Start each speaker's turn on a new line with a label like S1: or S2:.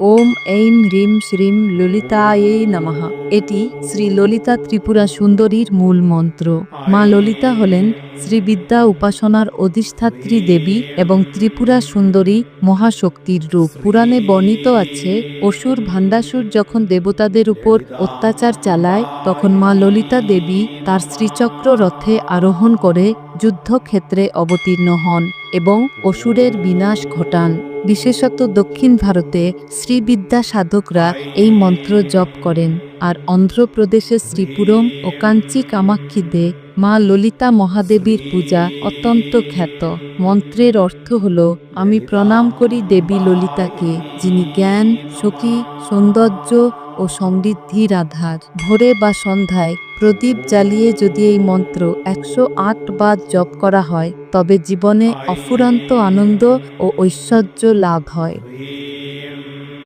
S1: ওম aim হ্রিম শ্রীম ললিতায়ে নমঃ। এটি শ্রী ললিতা ত্রিপুরা সুন্দরীর মূল মন্ত্র। মা ললিতা হলেন শ্রীবিদ্যা উপাসনার অধিষ্ঠাত্রী দেবী এবং ত্রিপুরা সুন্দরী মহাশক্তির রূপ। পুরাণে বর্ণিত আছে, অসুর ভান্ডাসুর যখন দেবতাদের উপর অত্যাচার চালায়, তখন মা ললিতা দেবী তার শ্রীচক্র রথে আরোহণ করে যুদ্ধক্ষেত্রে অবতীর্ণ হন এবং অসুরের বিনাশ ঘটান। বিশেষত দক্ষিণ ভারতে শ্রীবিদ্যা সাধকরা এই মন্ত্র জপ করেন। আর অন্ধ্রপ্রদেশের শ্রীপুরম ও কাঞ্চি কামাক্ষীদে মা ললিতা মহাদেবীর পূজা অত্যন্ত খ্যাত। মন্ত্রের অর্থ হল, আমি প্রণাম করি দেবী ললিতাকে, যিনি জ্ঞান, সখী, সৌন্দর্য ও সমৃদ্ধির আধার ভোরে বা সন্ধ্যায় প্রদীপ জ্বালিয়ে যদি এই মন্ত্র একশো আট বার জপ করা হয়, তবে জীবনে অফুরান্ত আনন্দ ও ঐশ্বর্য লাভ হয়।